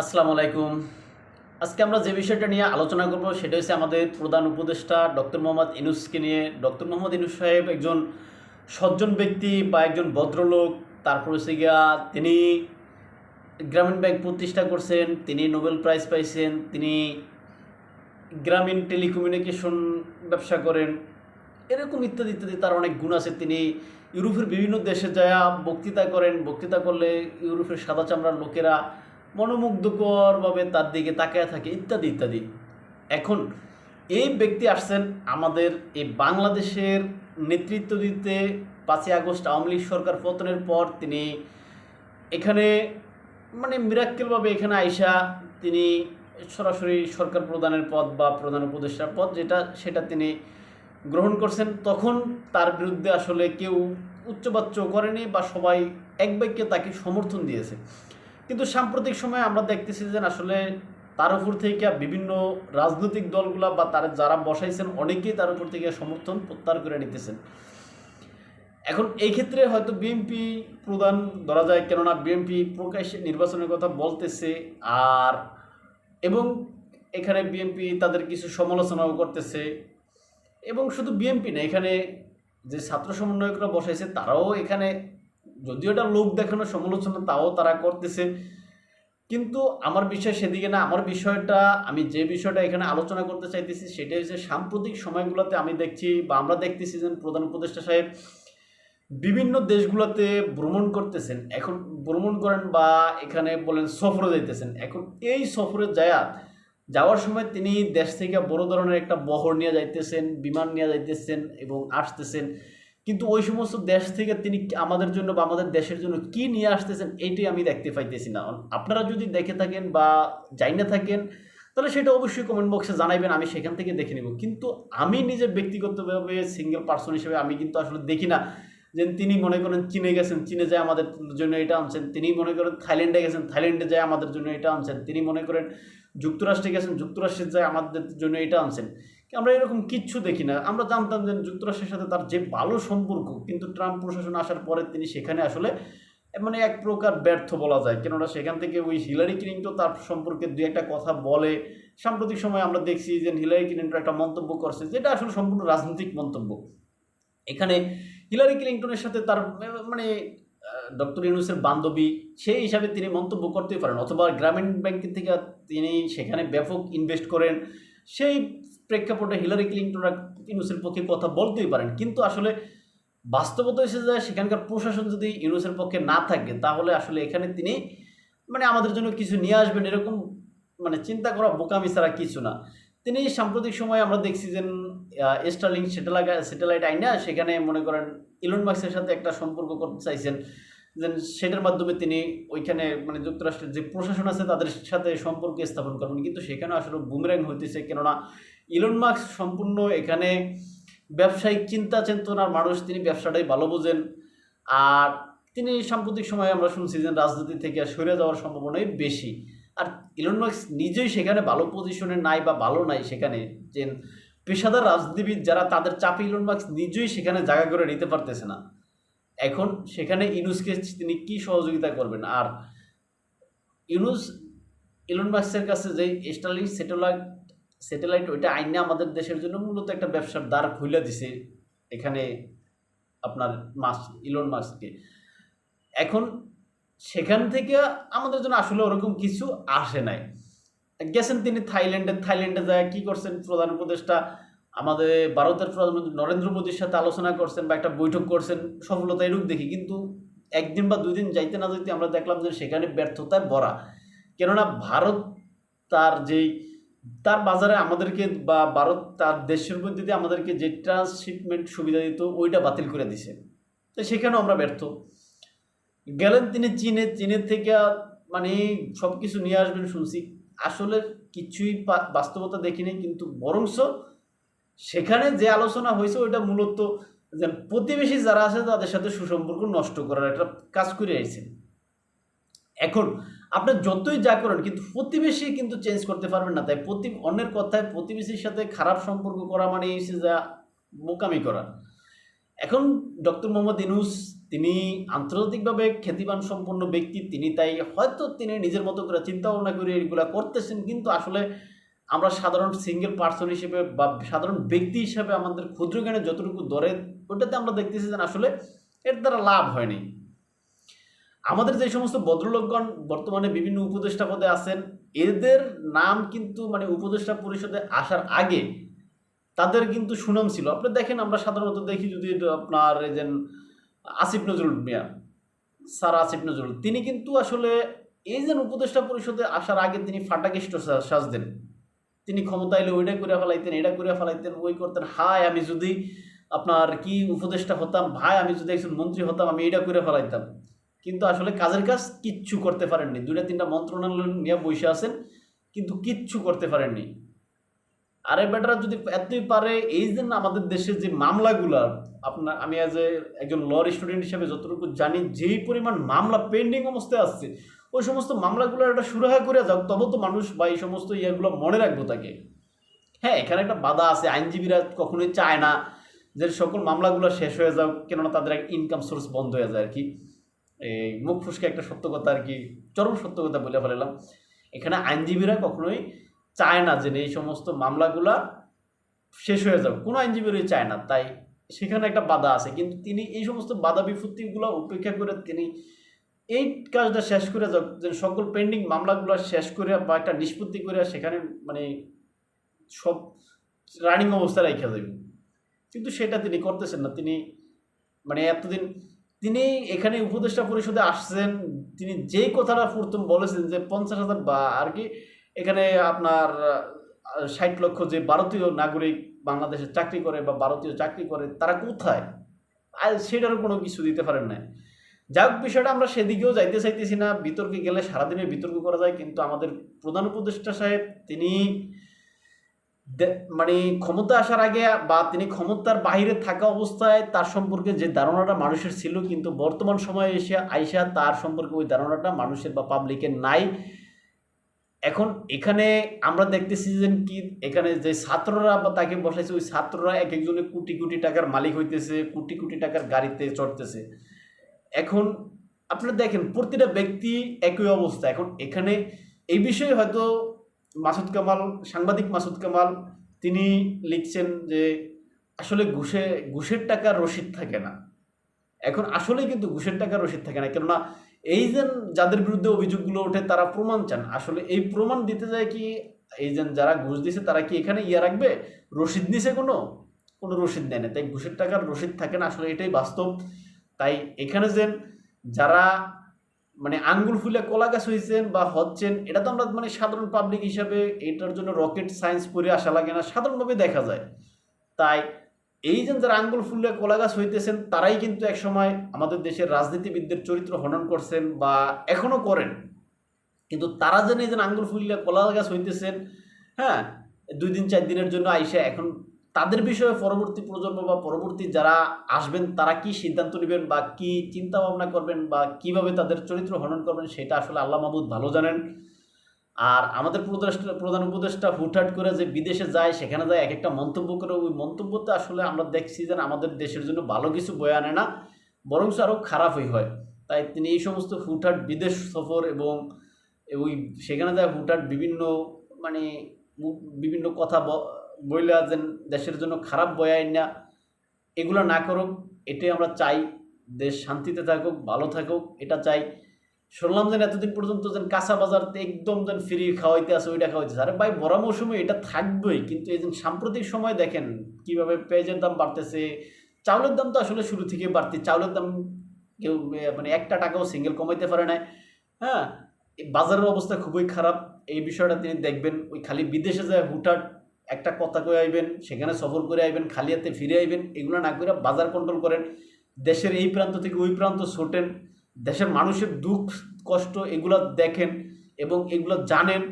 আসসালামু আলাইকুম। আজকে আমরা যে বিষয়টা নিয়ে আলোচনা করব সেটা হচ্ছে আমাদের প্রধান উপদেষ্টা ডক্টর মোহাম্মদ ইনুসকে নিয়ে। ডক্টর মোহাম্মদ ইনুস সাহেব একজন সজ্জন ব্যক্তি বা একজন ভদ্রলোক। তারপর হচ্ছে গিয়া তিনি গ্রামীণ ব্যাংক প্রতিষ্ঠা করছেন, তিনি নোবেল প্রাইজ পাইছেন, তিনি গ্রামীণ টেলিকমিউনিকেশন ব্যবসা করেন। এরকম ইত্যাদি ইত্যাদি তার অনেক গুণ আছে। তিনি ইউরোপের বিভিন্ন দেশে যায় বক্তৃতা করেন। বক্তৃতা করলে ইউরোপের সাদা চামড়ার লোকেরা মনোমুগ্ধকরভাবে তার দিকে তাকায় থাকে, ইত্যাদি ইত্যাদি। এখন এই ব্যক্তি আসছেন আমাদের এই বাংলাদেশের নেতৃত্ব দিতে পাঁচই আগস্ট আওয়ামী লীগ সরকার পতনের পর তিনি এখানে মানে মিরাক্কেলভাবে এখানে আইসা তিনি সরাসরি সরকার প্রধানের পদ বা প্রধান উপদেষ্টার পদ যেটা সেটা তিনি গ্রহণ করছেন। তখন তার বিরুদ্ধে আসলে কেউ উচ্চবাচ্য করেনি বা সবাই এক বাক্যে তাকে সমর্থন দিয়েছে। কিন্তু সাম্প্রতিক সময়ে আমরা দেখতেছি যে আসলে তার উপর থেকে বিভিন্ন রাজনৈতিক দলগুলা বা তার যারা বসাইছেন অনেকেই তার উপর থেকে সমর্থন প্রত্যাহার করে নিতেছেন। এখন এই ক্ষেত্রে হয়তো বিএনপি প্রধান ধরা যায়, কেননা বিএনপি প্রকাশ্যে নির্বাচনের কথা বলতেছে, আর এবং এখানে বিএনপি তাদের কিছু সমালোচনাও করতেছে। এবং শুধু বিএনপি না, এখানে যে ছাত্র সমন্বয়করা বসাইছে, তারাও এখানে যদিও এটা লোক দেখানো সমালোচনা, তাও তারা করতেছে। কিন্তু আমার বিষয় সেদিকে না, আমার বিষয়টা, আমি যে বিষয়টা এখানে আলোচনা করতে চাইতেছি সেটা হচ্ছে সাম্প্রতিক সময়গুলোতে আমি দেখছি বা আমরা দেখতেছি যে প্রধান উপদেষ্টা সাহেব বিভিন্ন দেশগুলোতে ভ্রমণ করতেছেন। এখন ভ্রমণ করেন বা এখানে বলেন সফরে যাইতেছেন। এখন এই সফরে যায়া, যাওয়ার সময় তিনি দেশ থেকে বড় ধরনের একটা বহর নিয়ে যাইতেছেন, বিমান নিয়ে যাইতেছেন এবং আসতেছেন। কিন্তু ওই সমস্ত দেশ থেকে তিনি আমাদের জন্য বা আমাদের দেশের জন্য কি নিয়ে আসতেছেন, এইটাই আমি দেখতে পাইতেছি না। আপনারা যদি দেখে থাকেন বা যাই না থাকেন, তাহলে সেটা অবশ্যই কমেন্ট বক্সে জানাইবেন, আমি সেখান থেকে দেখে নেব। কিন্তু আমি নিজে ব্যক্তিগতভাবে সিঙ্গেল পার্সন হিসেবে আমি কিন্তু আসলে দেখি না যে তিনি মনে করেন চীনে গেছেন, চীনে যায় আমাদের জন্য এটা আনছেন, তিনি মনে করেন থাইল্যান্ডে গেছেন, থাইল্যান্ডে যায় আমাদের জন্য এটা আনছেন, তিনি মনে করেন যুক্তরাষ্ট্রে গেছেন, যুক্তরাষ্ট্রে যায় আমাদের জন্য এটা আনছেন। আমরা এরকম কিচ্ছু দেখি না। আমরা জানতাম যে যুক্তরাষ্ট্রের সাথে তার যে ভালো সম্পর্ক, কিন্তু ট্রাম্প প্রশাসন আসার পরে তিনি সেখানে আসলে মানে এক প্রকার ব্যর্থ বলা যায়। কেননা সেখান থেকে ওই হিলারি ক্লিন্টন তার সম্পর্কে দু একটা কথা বলে। সাম্প্রতিক সময় আমরা দেখছি যে হিলারি ক্লিন্টন একটা মন্তব্য করছে, যেটা আসলে সম্পূর্ণ রাজনৈতিক মন্তব্য। এখানে হিলারি ক্লিন্টনের সাথে তার মানে ডক্টর ইউনুসের বান্ধবী, সেই হিসাবে তিনি মন্তব্য করতেই পারেন। অথবা গ্রামীণ ব্যাংকের থেকে তিনি সেখানে ব্যাপক ইনভেস্ট করেন। সেই প্রেক্ষাপটে হিলারি ক্লিন্টনরা ইউনুসের পক্ষে কথা বলতেই পারেন। কিন্তু আসলে বাস্তবতা এসে যায়, সেখানকার প্রশাসন যদি ইউনুসের পক্ষে না থাকে, তাহলে আসলে এখানে তিনি মানে আমাদের জন্য কিছু নিয়ে আসবেন এরকম মানে চিন্তা করা বোকামি ছাড়া কিছু না। তিনি সাম্প্রতিক সময় আমরা দেখছি যে স্টারলিং স্যাটেলাইট স্যাটেলাইট আইনা, সেখানে মনে করেন ইলন মার্কসের সাথে একটা সম্পর্ক করতে চাইছেন। সেটার মাধ্যমে তিনি ওইখানে মানে যুক্তরাষ্ট্রের যে প্রশাসন আছে তাদের সাথে সম্পর্ক স্থাপন করবেন কিন্তু সেখানে আসলে বুমেরাং হইতেছে, কেননা ইলন মার্কস সম্পূর্ণ এখানে ব্যবসায়িক চিন্তা চেতনার মানুষ, তিনি ব্যবসাটাই ভালো বোঝেন। আর তিনি সাম্প্রতিক সময়ে আমরা শুনছি যে রাজনীতি থেকে সরে যাওয়ার সম্ভাবনাই বেশি। আর ইলন মার্কস নিজেই সেখানে ভালো পজিশনে নাই বা ভালো নাই সেখানে, যে পেশাদার রাজনীতিবিদ যারা তাদের চাপে ইলন মার্কস নিজেই সেখানে জায়গা করে নিতে পারতেছে না। এখন সেখানে ইউনুসকে তিনি কি সহযোগিতা করবেন? আর ইউনুস ইলন মার্কসের কাছে যে স্টারলিং স্যাটেলাইট স্যাটেলাইট ওইটা আইনে আমাদের দেশের জন্য মূলত একটা ব্যবসার দ্বার খুলে দিছে এখানে আপনার মাস, ইলন মাস্ককে। এখন সেখান থেকে আমাদের জন্য আসলে ওরকম কিছু আসে নাই। গেছেন তিনি থাইল্যান্ডে থাইল্যান্ডে যায় কী করছেন প্রধান উপদেষ্টা? আমাদের ভারতের প্রধানমন্ত্রী নরেন্দ্র মোদীর সাথে আলোচনা করছেন বা একটা বৈঠক করছেন, সফলতা এরূপ দেখি। কিন্তু একদিন বা দুই দিন যাইতে না যাইতে আমরা দেখলাম যে সেখানে ব্যর্থতায় ভরা। কেননা ভারত তার যেই, তার বাজারে আমাদেরকে বা ভারত তার দেশের মধ্যে দিয়ে আমাদেরকে যে ট্রান্সশিপমেন্ট সুবিধা দিত, ওইটা বাতিল করে দিছে। তো সেখানেও আমরা ব্যর্থ। গেলেন তিনি চীনে, চীনের থেকে মানে সব কিছু নিয়ে আসবেন শুনছি। আসলে কিছুই বাস্তবতা দেখিনি, কিন্তু বরংস সেখানে যে আলোচনা হয়েছে, ওইটা মূলত যে প্রতিবেশী যারা আছে, তাদের সাথে সুসম্পর্ক নষ্ট করার একটা কাজ করে আইছেন এখন, আপনি যতই যা করেন, কিন্তু প্রতিবেশী কিন্তু চেঞ্জ করতে পারবেন না। তাই প্রতি, অন্যের কথায় প্রতিবেশীর সাথে খারাপ সম্পর্ক করা মানে এসে যা বোকামি করা। এখন ডক্টর মোহাম্মদ ইনুস তিনি আন্তর্জাতিকভাবে খ্যাতিমান সম্পন্ন ব্যক্তি, তিনি তাই হয়তো তিনি নিজের মতো করে চিন্তা ভাবনা করে এগুলা করতেছেন, কিন্তু আসলে আমরা সাধারণ সিঙ্গেল পার্সন হিসেবে বা সাধারণ ব্যক্তি হিসেবে আমাদের ক্ষুদ্র জ্ঞানে যতটুকু দরে ওটাতে আমরা দেখতেছি যে আসলে এর দ্বারা লাভ হয়নি। আমাদের যে সমস্ত ভদ্রলোকগণ বর্তমানে বিভিন্ন উপদেষ্টা পদে আছেন, এদের নাম কিন্তু মানে উপদেষ্টা পরিষদে আসার আগে তাদের কিন্তু সুনাম ছিল। আপনি দেখেন, আমরা সাধারণত দেখি যদি আপনার এই যে আসিফ নজরুল মিয়া, স্যার আসিফ নজরুল, তিনি কিন্তু আসলে এই যে উপদেষ্টা পরিষদে আসার আগে তিনি ফাটাকেষ্ট সা- সাজতেন। তিনি ক্ষমতা এলে ওইটা করে ফেলাইতেন, এটা করে ফেলাইতেন, ওই করতেন হাই আমি যদি আপনার কি উপদেষ্টা হতাম, ভাই, আমি যদি একজন মন্ত্রী হতাম, আমি এটা করে ফেলাইতাম। কিন্তু আসলে কাজের কাজ কিচ্ছু করতে পারেননি। দুইটা, তিনটা মন্ত্রণালয় নিয়ে বসে আছেন, কিন্তু কিচ্ছু করতে পারেননি। আরে বেটারা যদি এতই পারে, এই যে আমাদের দেশের যে মামলাগুলা আপনার আমি আজ একজন লর স্টুডেন্ট হিসেবে যতটুকু জানি, যেই পরিমাণ মামলা পেন্ডিং অবস্থায় আসছে ওই সমস্ত মামলাগুলোর একটা সুরাহা করে যাক তবে তো মানুষ বা এই সমস্ত ইয়েগুলো মনে রাখব তাকে। হ্যাঁ এখানে একটা বাধা আছে, আইনজীবীরা কখনোই চায় না যে সকল মামলাগুলো শেষ হয়ে যাও কেননা তাদের এক ইনকাম সোর্স বন্ধ হয়ে যায় আর কি। এই মুখ ফুসকে একটা সত্য কথা আর কি, চরম সত্য কথা বলে ফেলাম এখানে আইনজীবীরা কখনোই চায় না যে এই সমস্ত মামলাগুলা শেষ হয়ে যাও কোনো আইনজীবীরই চায় না। তাই সেখানে একটা বাধা আছে, কিন্তু তিনি এই সমস্ত বাধা বিপত্তিগুলো উপেক্ষা করে তিনি এই কাজটা শেষ করে যে সকল পেন্ডিং মামলাগুলো শেষ করে বা একটা নিষ্পত্তি করে সেখানে মানে সব রানিং অবস্থা রেখে যাবে কিন্তু সেটা তিনি করতেছেন না। তিনি মানে এতদিন তিনি এখানে উপদেষ্টা পরিষদে আসছেন, তিনি যেই কথাটা প্রথম বলেছেন যে পঞ্চাশ হাজার বা আর কি, এখানে আপনার ষাট লক্ষ যে ভারতীয় নাগরিক বাংলাদেশে চাকরি করে বা ভারতীয় চাকরি করে, তারা কোথায়? আর সেটারও কোনো কিছু দিতে পারেন না যাই হোক বিষয়টা আমরা সেদিকেও যাইতে চাইতেছি না। বিতর্কে গেলে সারাদিনের বিতর্ক করা যায়, কিন্তু আমাদের প্রধান উপদেষ্টা সাহেব, তিনি মানে ক্ষমতা আসার আগে বা তিনি ক্ষমতার বাহিরে থাকা অবস্থায় তার সম্পর্কে যে ধারণাটা মানুষের ছিল, কিন্তু বর্তমান সময়ে এসে আইসা তার সম্পর্কে ওই ধারণাটা মানুষের বা পাবলিকের নাই। এখন এখানে আমরা দেখতেছি যে কি, এখানে যে ছাত্ররা বা তাকে বসাইছে, ওই ছাত্ররা এক একজনে কোটি কোটি টাকার মালিক হইতেছে, কোটি কোটি টাকার গাড়িতে চড়তেছে। এখন আপনারা দেখেন, প্রতিটা ব্যক্তি একই অবস্থা। এখন এখানে এই বিষয়ে হয়তো মাসুদ কামাল, সাংবাদিক মাসুদ কামাল, তিনি লিখছেন যে আসলে ঘুষে, ঘুষের টাকার রসিদ থাকে না। এখন আসলেই কিন্তু ঘুষের টাকার রসিদ থাকে না, কেননা এই যে যাদের বিরুদ্ধে অভিযোগগুলো ওঠে, তারা প্রমাণ চান। আসলে এই প্রমাণ দিতে যায় কি, এই যে যারা ঘুষ দিছে, তারা কি এখানে ইয়া রাখবে? রসিদ নিছে কোনো? কোনো রসিদ নেয় না। তাই ঘুষের টাকার রসিদ থাকে না। আসলে এটাই বাস্তব। তাই এখানে যে যারা মানে আঙ্গুল ফুলে কলা গাছ হয়েছেন বা হচ্ছেন, এটা তো আমরা মানে সাধারণ পাবলিক হিসাবে এটার জন্য রকেট সায়েন্স পড়ে আসা লাগে না, সাধারণভাবে দেখা যায়। তাই এই যে যারা আঙ্গুল ফুলে কলা গাছ হইতেছেন, তারাই কিন্তু একসময় আমাদের দেশের রাজনীতিবিদদের চরিত্র হনন করছেন বা এখনও করেন। কিন্তু তারা যেন এই যে আঙ্গুল ফুলে কলা গাছ হইতেছেন হ্যাঁ দুই দিন, চার দিনের জন্য আইসা এখন তাদের বিষয়ে পরবর্তী প্রজন্ম বা পরবর্তী যারা আসবেন, তারা কি সিদ্ধান্ত নেবেন বা কি চিন্তা ভাবনা করবেন বা কীভাবে তাদের চরিত্র হনন করবেন, সেটা আসলে আল্লাহ মাহবুদ ভালো জানেন। আর আমাদের প্রদেষ্টা প্রধান উপদেষ্টা হুটহাট করে যে বিদেশে যায়, সেখানে যায় এক একটা মন্তব্য করে, ওই মন্তব্যতে আসলে আমরা দেখছি যে আমাদের দেশের জন্য ভালো কিছু বয়ে আনে না বরং আরও খারাপই হয়। তাই তিনি এই সমস্ত হুটহাট বিদেশ সফর এবং ওই সেখানে যায় হুটহাট বিভিন্ন মানে বিভিন্ন কথা বইলা যেন দেশের জন্য খারাপ বয়াই না, এগুলো না করুক, এটাই আমরা চাই। দেশ শান্তিতে থাকুক, ভালো থাকুক, এটা চাই। শুনলাম যেন এতদিন পর্যন্ত যেন কাঁচা বাজারতে একদম যেন ফ্রি খাওয়াইতে আছে, ওইটা খাওয়াইতেছে। আরে ভাই বড় মৌসুমে এটা থাকবেই, কিন্তু এই যে সাম্প্রতিক সময় দেখেন, কীভাবে পেঁয়াজের দাম বাড়তেছে। চাউলের দাম তো আসলে শুরু থেকে বাড়তি। চাউলের দাম কেউ মানে একটা টাকাও সিঙ্গেল কমাইতে পারে না হ্যাঁ বাজারের অবস্থা খুবই খারাপ। এই বিষয়টা তিনি দেখবেন, ওই খালি বিদেশে যায় হুটহাট একটা কথা কয়ে আইবেন, সেখানে সফর করে আইবেন, খালি হাতে ফিরে আইবেন, এগুলো না করে বাজার কন্ট্রোল করেন। দেশের এই প্রান্ত থেকে ওই প্রান্ত ছোটেন, দেশের মানুষের দুঃখ, কষ্ট এগুলো দেখেন এবং এগুলো জানেন।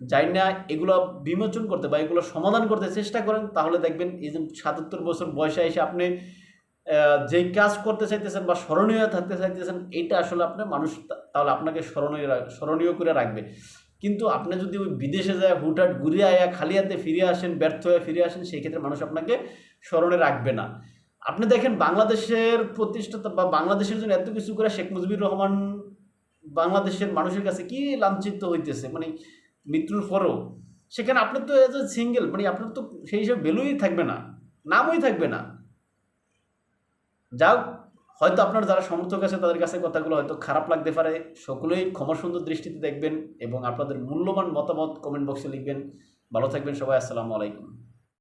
যাই না এগুলো বিমোচন করতে বা এগুলো সমাধান করতে চেষ্টা করেন, তাহলে দেখবেন এই যে সাতাত্তর বছর বয়সে এসে আপনি যেই কাজ করতে চাইতেছেন বা স্মরণীয় থাকতে চাইতেছেন, এইটা আসলে আপনার মানুষ তাহলে আপনাকে স্মরণীয় স্মরণীয় করে রাখবে। কিন্তু আপনি যদি ওই বিদেশে যায় হুটহাট ঘুরে আয়া খালি হাতে ফিরে আসেন, ব্যর্থ হয়ে ফিরে আসেন সেই ক্ষেত্রে মানুষ আপনাকে স্মরণে রাখবে না। আপনি দেখেন বাংলাদেশের প্রতিষ্ঠাতা বা বাংলাদেশের জন্য এত কিছু করে শেখ মুজিবুর রহমান বাংলাদেশের মানুষের কাছে কি লাঞ্ছিত হইতেছে? মানে মৃত্যুর পরও। সেখানে আপনি তো এজ এ সিঙ্গেল মানে আপনার তো সেই হিসাবে ভ্যালুই থাকবে না, নামই থাকবে না। যাও হয়তো আপনার যারা সমর্থক আছে, তাদের কাছে কথাগুলো হয়তো খারাপ লাগতে পারে। সকলেই ক্ষমাসুন্দর দৃষ্টিতে দেখবেন এবং আপনাদের মূল্যবান মতামত কমেন্ট বক্সে লিখবেন। ভালো থাকবেন সবাই, আসসালামু আলাইকুম।